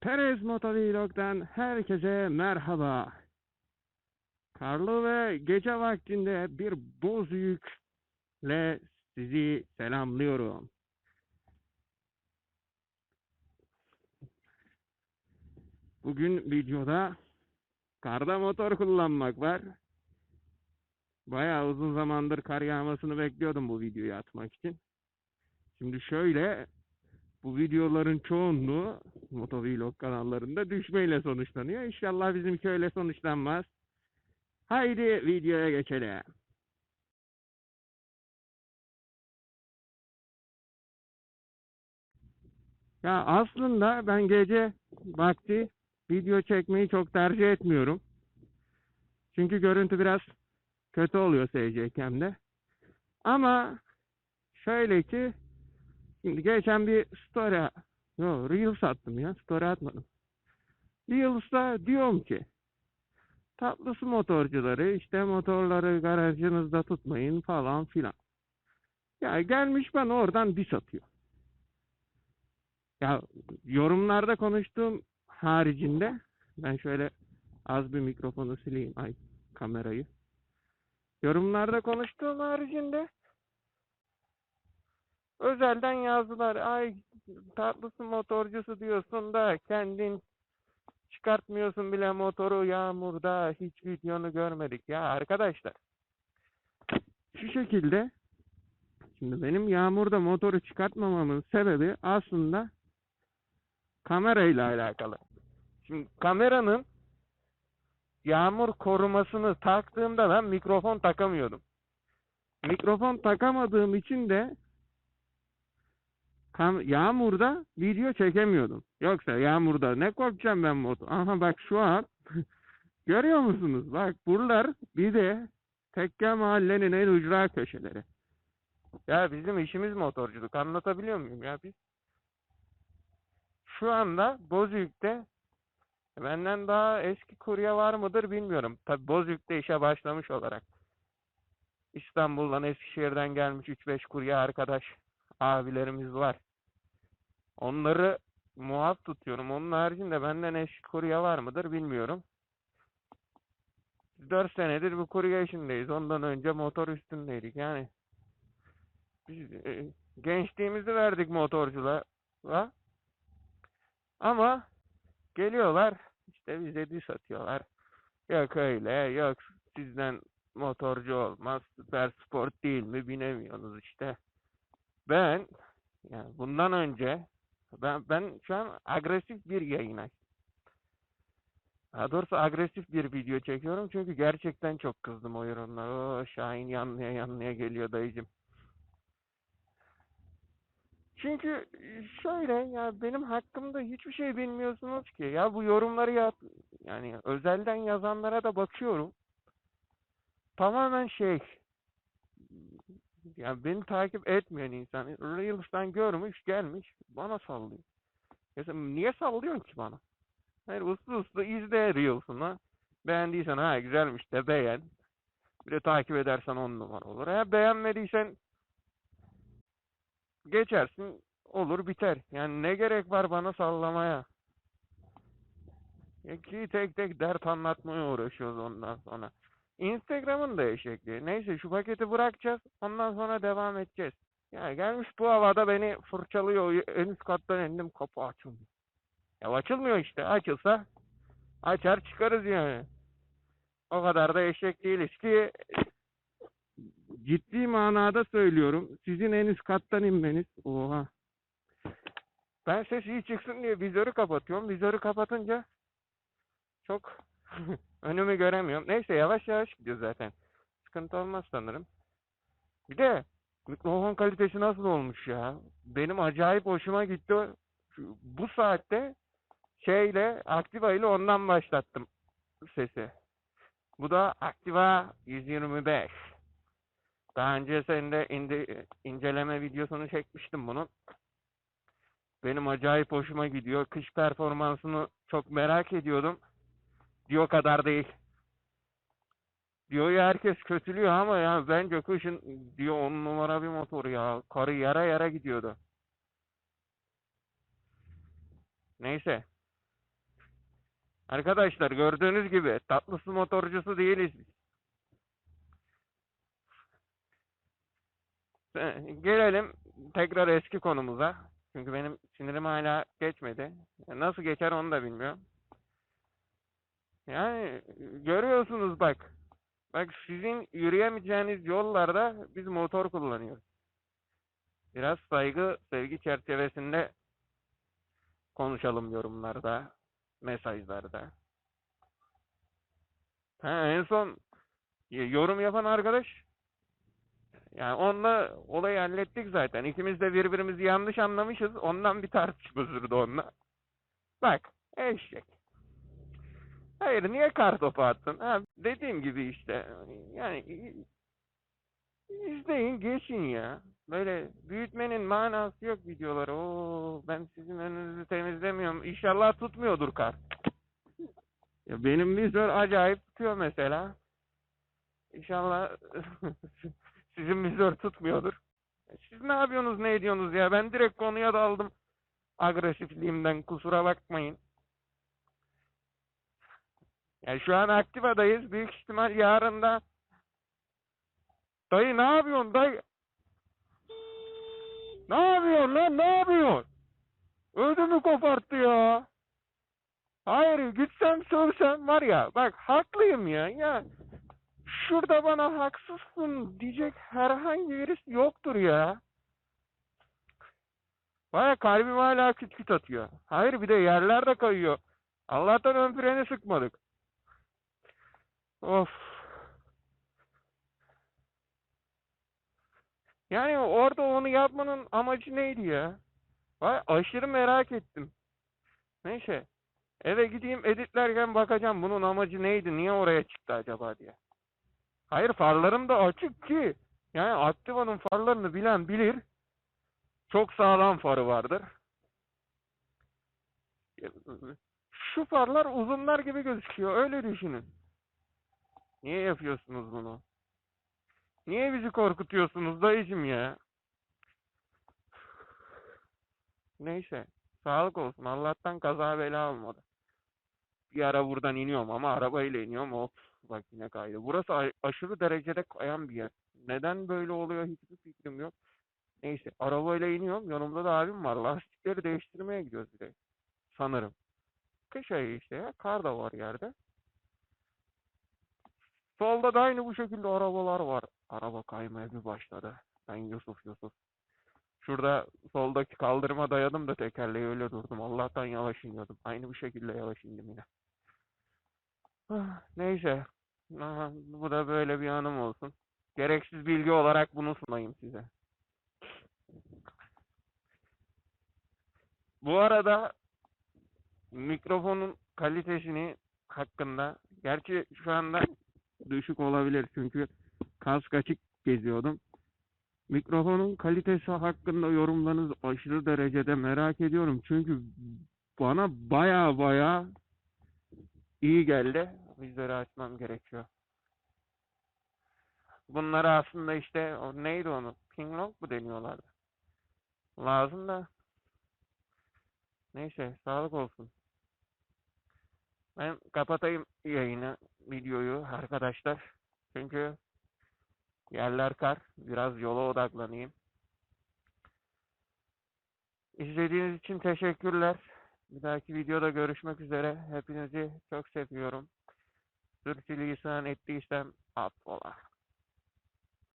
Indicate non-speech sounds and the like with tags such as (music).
Perez Motovlog'dan herkese merhaba. Karlı ve gece vaktinde bir boz yükle sizi selamlıyorum. Bugün videoda karda motor kullanmak var. Bayağı uzun zamandır kar yağmasını bekliyordum bu videoyu atmak için. Şimdi şöyle bu videoların çoğunluğu motovlog kanallarında düşmeyle sonuçlanıyor. İnşallah bizimki öyle sonuçlanmaz. Haydi videoya geçelim. Ya aslında ben gece vakti video çekmeyi çok tercih etmiyorum. Çünkü görüntü biraz kötü oluyor SC Cam'de. Ama şöyle ki Şimdi geçen bir story, yo Reels attım ya, story atmadım. Reels'ta diyorum ki, tatlısı motorcuları, işte motorları garajınızda tutmayın falan filan. Ya gelmiş bana oradan diss atıyor. Ya yorumlarda konuştuğum haricinde, ben şöyle az bir mikrofonu sileyim, ay kamerayı. Yorumlarda konuştuğum haricinde Özelden yazdılar. Ay tatlısın motorcusu diyorsun da kendin çıkartmıyorsun bile motoru yağmurda hiç videonu görmedik. Ya arkadaşlar şu şekilde şimdi benim yağmurda motoru çıkartmamamın sebebi aslında kamerayla alakalı. Şimdi kameranın yağmur korumasını taktığımda ben mikrofon takamıyordum. Mikrofon takamadığım için de Kam yağmurda video çekemiyordum. Yoksa yağmurda ne korkacağım ben motor. Aha bak şu an (laughs) görüyor musunuz? Bak buralar bir de tekke mahallenin en ucra köşeleri. Ya bizim işimiz motorculuk. Anlatabiliyor muyum ya biz? Şu anda Bozüyük'te benden daha eski kurye var mıdır bilmiyorum. Tabi Bozüyük'te işe başlamış olarak. İstanbul'dan Eskişehir'den gelmiş 3-5 kurye arkadaş abilerimiz var. Onları muaf tutuyorum. Onun haricinde benden eski kurye var mıdır bilmiyorum. 4 senedir bu kurye işindeyiz. Ondan önce motor üstündeydik. Yani biz e, gençliğimizi verdik motorculuğa. Ama geliyorlar işte bize diss atıyorlar. Yok öyle yok sizden motorcu olmaz. Süper sport değil mi binemiyorsunuz işte. Ben yani bundan önce ben ben şu an agresif bir yayın açtım. Daha doğrusu agresif bir video çekiyorum çünkü gerçekten çok kızdım o yorumlara. Şahin yanlıya yanlıya geliyor dayıcım. Çünkü şöyle ya benim hakkımda hiçbir şey bilmiyorsunuz ki. Ya bu yorumları ya yani özelden yazanlara da bakıyorum. Tamamen şey yani beni takip etmeyen insan Reels'tan görmüş gelmiş bana sallıyor. Ya sen niye sallıyorsun ki bana? Hayır uslu uslu izle Reels'ını. Beğendiysen ha güzelmiş de beğen. Bir de takip edersen on numara olur. Ya beğenmediysen geçersin olur biter. Yani ne gerek var bana sallamaya? Ya ki tek tek dert anlatmaya uğraşıyoruz ondan sonra. Instagram'ın da eşekliği. Neyse şu paketi bırakacağız. Ondan sonra devam edeceğiz. Yani gelmiş bu havada beni fırçalıyor. En üst kattan indim kapı açılmıyor. Ya açılmıyor işte. Açılsa açar çıkarız yani. O kadar da eşek değiliz ki ciddi manada söylüyorum. Sizin en üst kattan inmeniz. Oha. Ben ses iyi çıksın diye vizörü kapatıyorum. Vizörü kapatınca çok (laughs) Önümü göremiyorum. Neyse yavaş yavaş gidiyor zaten. Sıkıntı olmaz sanırım. Bir de mikrofon kalitesi nasıl olmuş ya? Benim acayip hoşuma gitti. Şu, bu saatte şeyle Activa ile ondan başlattım sesi. Bu da Activa 125. Daha önce senin indi, inceleme videosunu çekmiştim bunun. Benim acayip hoşuma gidiyor. Kış performansını çok merak ediyordum diyor kadar değil. Diyor ya herkes kötülüyor ama ya bence kışın diyor on numara bir motor ya. Karı yara yara gidiyordu. Neyse. Arkadaşlar gördüğünüz gibi tatlısı motorcusu değiliz. Ee, Gelelim tekrar eski konumuza. Çünkü benim sinirim hala geçmedi. Nasıl geçer onu da bilmiyorum. Yani görüyorsunuz bak. Bak sizin yürüyemeyeceğiniz yollarda biz motor kullanıyoruz. Biraz saygı, sevgi çerçevesinde konuşalım yorumlarda, mesajlarda. Ha, en son y- yorum yapan arkadaş yani onunla olayı hallettik zaten. İkimiz de birbirimizi yanlış anlamışız. Ondan bir tartışma sürdü onunla. Bak eşek. Hayır niye kar topu attın? Ha, dediğim gibi işte. Yani izleyin geçin ya. Böyle büyütmenin manası yok videoları. Oo ben sizin önünüzü temizlemiyorum. İnşallah tutmuyordur kar. Ya benim vizör acayip tutuyor mesela. İnşallah (laughs) sizin vizör tutmuyordur. Siz ne yapıyorsunuz ne ediyorsunuz ya? Ben direkt konuya daldım. Agresifliğimden kusura bakmayın. Yani şu an Aktiva'dayız. Büyük ihtimal yarın da Dayı ne yapıyorsun dayı? Ne yapıyorsun lan ne yapıyorsun? Ödümü koparttı ya. Hayır gitsem sövsem var ya bak haklıyım ya ya. Şurada bana haksızsın diyecek herhangi birisi yoktur ya. Baya kalbim hala küt küt atıyor. Hayır bir de yerler de kayıyor. Allah'tan ön freni sıkmadık. Of. Yani orada onu yapmanın amacı neydi ya? Vay aşırı merak ettim. Neyse. Eve gideyim editlerken bakacağım bunun amacı neydi? Niye oraya çıktı acaba diye. Hayır farlarım da açık ki. Yani Activa'nın farlarını bilen bilir. Çok sağlam farı vardır. Şu farlar uzunlar gibi gözüküyor. Öyle düşünün. Niye yapıyorsunuz bunu? Niye bizi korkutuyorsunuz dayıcım ya? Neyse. Sağlık olsun. Allah'tan kaza bela olmadı. Bir ara buradan iniyorum ama arabayla iniyorum. Hop. Bak yine kaydı. Burası aşırı derecede kayan bir yer. Neden böyle oluyor hiçbir fikrim yok. Neyse. Arabayla iniyorum. Yanımda da abim var. Lastikleri değiştirmeye gidiyoruz direkt. Sanırım. Kış ayı işte ya. Kar da var yerde. Solda da aynı bu şekilde arabalar var. Araba kaymaya bir başladı. Ben Yusuf Yusuf. Şurada soldaki kaldırıma dayadım da tekerleği öyle durdum. Allah'tan yavaş iniyordum. Aynı bu şekilde yavaş indim yine. Ah, Neyse. Bu da böyle bir anım olsun. Gereksiz bilgi olarak bunu sunayım size. Bu arada mikrofonun kalitesini hakkında gerçi şu anda düşük olabilir çünkü kask açık geziyordum. Mikrofonun kalitesi hakkında yorumlarınızı aşırı derecede merak ediyorum. Çünkü bana baya baya iyi geldi. Vizörü açmam gerekiyor. Bunları aslında işte o neydi onu? Pinglong mu deniyorlardı? Lazım da. Neyse sağlık olsun. Ben kapatayım yayını, videoyu arkadaşlar. Çünkü yerler kar. Biraz yola odaklanayım. İzlediğiniz için teşekkürler. Bir dahaki videoda görüşmek üzere. Hepinizi çok seviyorum. Sürçülisan ettiysem affola.